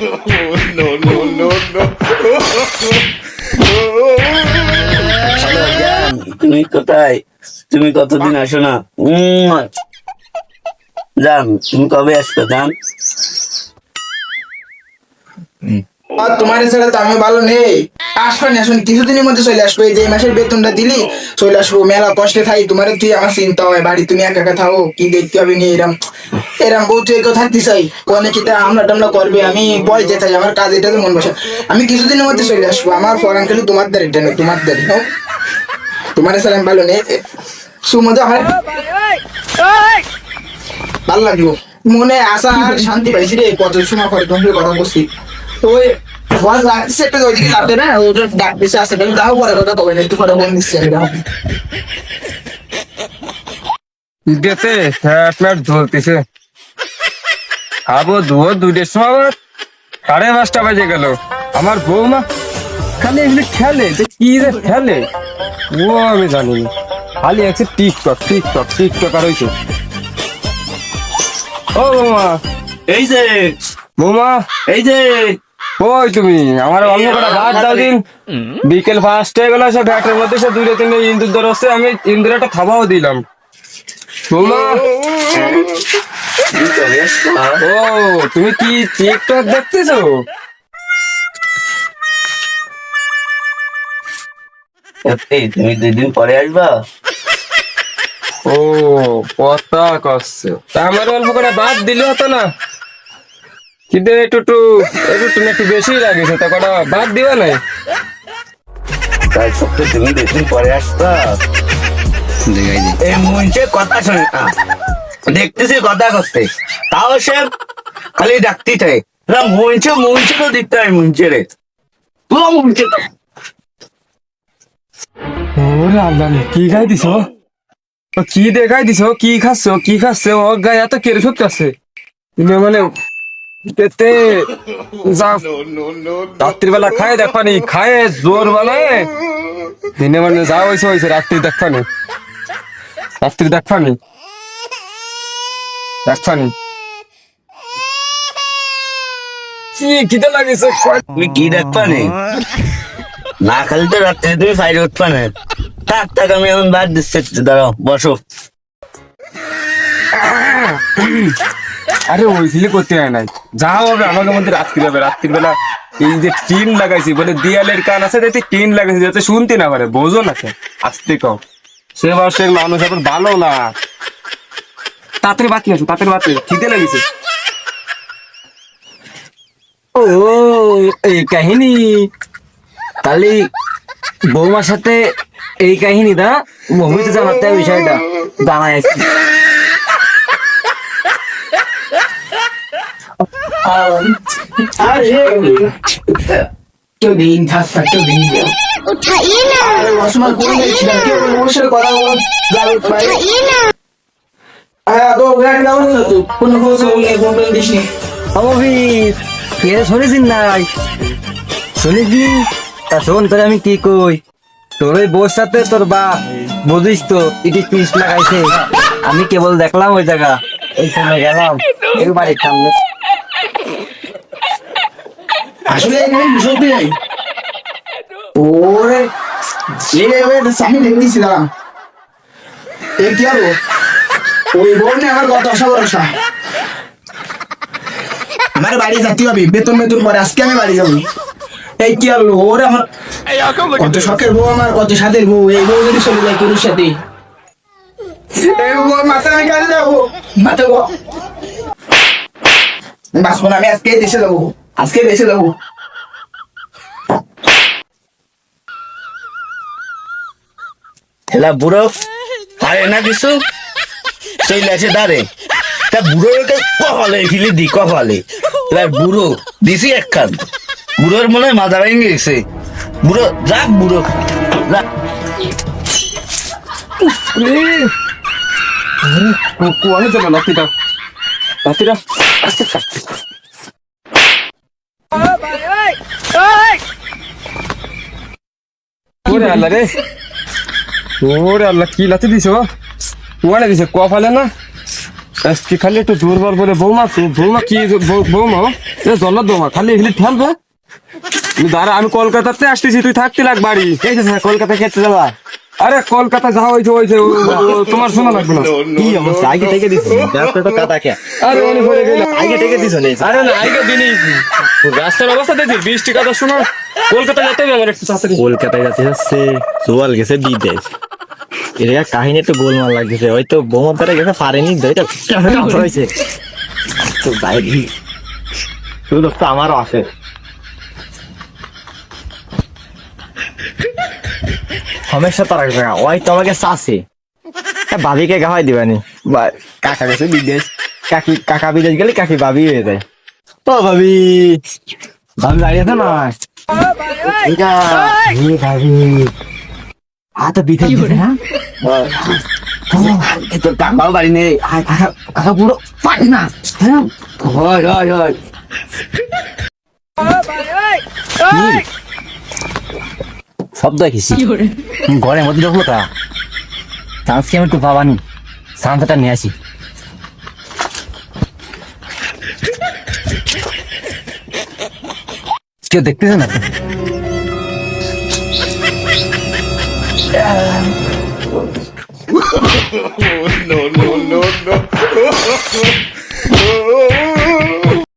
Hello no. তুমি কোথায় তুমি কতদিন আসো না জান তুমি কবে আসবে জান তোমার ছাড়া তো আমি ভালো নেই। আসবে না শুনি কিছুদিনের মধ্যে চলে আসব। এই যে মাসের বেতনটা দিলি, চলে আসব। মেলা কষ্টে থাকি। তোমার তুই আমার চিন্তা হয়। বাড়ি তুমি একা একা থাকো, কি দেখতে হবে নি? এরম এরম বউ তুই কেউ থাকতে চাই কোনে কি তা আমরা টামলা করবে? আমি বয় যেতে চাই। আমার কাজ এটাতে মন বসে আমি কিছুদিনের মধ্যে চলে আসব। আমার ফরান খালি তোমার দ্বারা এটা নেই তোমার দ্বারা হ্যাঁ? তোমার ছাড়া আমি ভালো নেই। সুমধু আমার ভালো লাগল। মনে আশা আর শান্তি পাইছি রে। কত সময় পরে তোমার কথা বলছি। ওই ভয় লাগছে একটু ওইদিকে যাবে না ওটা ডাক দিচ্ছে আসতে পারি তাও পরে কথা কবে না একটু পরে ফোন দিচ্ছি। ঈদেতে ফ্যাট ফ্যাট ঝলতেছে খাব ধুয়ো দুটের সময় আবার সাড়ে পাঁচটা বাজে গেল। আমার বৌমা খালি এগুলি খেলে যে কি যে খেলে ও আমি জানি না খালি আছে টিকটক টিকটক টিকটক আর হয়েছে ও বৌমা এই যে বৌমা এই যে ওই তুমি? আমার অন্য কটা ভাত দাও দিন। বিকেল পাঁচটা গেল সে ভ্যাটের মধ্যে সে দূরে তিনটে ইন্দুর ধর হচ্ছে আমি ইন্দুর একটা খাওয়াও দিলাম। আসবা? ও তুমি কি টিকটক দেখতেছো? এই তুমি দুদিন পরে আসবা? ও কথা কচ্ছে তা আমার অল্প করে বাদ দিলে হতো না। কিন্তু একটু একটু একটু একটু একটু বেশি লাগেছে তা কটা বাদ দিবা নাই। তাই সত্যি তুমি দুদিন পরে আসবা এই মুঞ্চে কথা শোনে না। দেখতেছি কথা করতে তাও সে খালি ডাকতেই থাকে না মুঞ্চে মুঞ্চে তো দেখতে হয় মুঞ্চে রে। পুরো মুঞ্চে তো। ওরে আল্লাহ কি গাই দিছ কি দেখাই দিছ কি খাচ্ছ? কি খাচ্ছে? ও গায়ে এত সত্যি তুমি মানে যা। রাত্রিবেলা খায় দেখবানি খায় জোর বানায় দিনে মানে যা হয়েছে হয়েছে রাত্রি দেখবানি রাত্রি দেখবানি দেখবানি কি খিদে লাগিছে তুমি কি দেখবা নে না খালি তো রাত্রে তুমি ফাইরে উঠবা না থাক থাক আমি এখন বাদ দিচ্ছি দাঁড়াও বসো। আরে ওই করতে হয় নাই। যা হবে আমাকে মধ্যে রাত্রি হবে রাত্রির বেলা এই যে টিন লাগাইছি, বলে দেয়ালের কান আছে, যাতে টিন লাগাইছি, যাতে শুনতে না পারে, বোঝো না আসতে কম সে বর্ষের মানুষ এখন ভালো না। তাড়াতাড়ি বাতি আসো তাড়াতাড়ি বাতি খিদে লেগেছে। ও, এই কাহিনী। তাহলে বৌমার সাথে এই কাহিনী দা মহিতে জানাতে বিষয়টা জানাই Um, কেউ করে তো তো আমি কি কই তোর ওই বোর সাথে তোর বাপ বুঝিস তো ইটি পিস লাগাইছে আমি কেবল দেখলাম ওই জায়গা ওইখানে গেলাম এবারে সামনে আসলে সত্যি নাই ওরে, যে আমি দেখতেছিলাম এ কি ওই বোন আমার কত আশা ভরসা। আমার বাড়ি যেতে হবে, বেতন বেতন পরে, আজকে আমি বাড়ি যাব। এই কি আর? ওরে আমার কত শখের বউ আমার, কত সাথের বউ। এই বউ যদি চলে যায় কুরুর সাথে মাথা আমি কাজে যাব? মাথা বাঁচবো আমি আজকে দেশে যাব। আজকে দেশে যাব। এলা বুড়ো পারে না কিছু? চলে আসে দাঁড়ে। তা বুড়োকে কপালে ফিলে দি কপালে। এবার বুড়ো দিছি একখান বুড়োর মনে হয় মাথা ভেঙে গেছে। বুড়ো রাখ বুড়ো। রাখ কোয়ালে যাবে নাতিটা নাতিটা আস্তে আস্তে। ওরে আল্লাহ রে। ওরে আল্লাহ, কি লাতি দিছ? ওয়ানে দিছে কফালে না? আজকে খালি একটু দুর্বল বলে বৌমা বৌমা কি বৌমা এ জল্লাদ বৌমা, খালি এগুলি ফেলবে দাঁড়া, আমি কলকাতাতে আসতেছি, তুই থাকতে লাগ বাড়ি। কলকাতা খেতে যাবা। আরে কলকাতা যাও ওই যে ওই যে তোমার শোনা লাগবে না। কি অবস্থা? আগে থেকে দিছি। ডাক্তার তো কাটা কে? আরে অনেক হয়ে গেল। আগে থেকে দিছো নেই আরে না আগে দিনই রাস্তার অবস্থা দেখছি বৃষ্টি কথা শোনো কলকাতা যেতে হবে আমার একটু চাষারি। কলকাতায় যাচ্ছে যাচ্ছে। জোয়াল গেছে বিদেশ। এটা কাহিনী তো গোলমাল লাগছে। হয়তো বোমার দ্বারা গেছে পারেনি এটা হয়েছে। তো বাইরে। শুধু তো আমারও আছে সমস্যা তার এক জায়গা ওই তো আমাকে চাষে ভাবিকে গাওয়াই দিবানি কাকা গেছে বিদেশ। কাকি কাকা বিদেশ গেলে কাকি ভাবি হয়ে যায়। ও ভাবি ভাবি দাঁড়িয়ে না? আ তো বিদেশ গেছে তোর কাকাও বাড়ি নেই। কাকা পুরো পারে না? হয়? হয় শব্দ দেখেছি ঘরের মধ্যে ঢুকলো তা। চান্স কি আমি একটু ভাবানি চান্সটা নিয়ে আসি। কেউ দেখতেছে না no, no, no, no.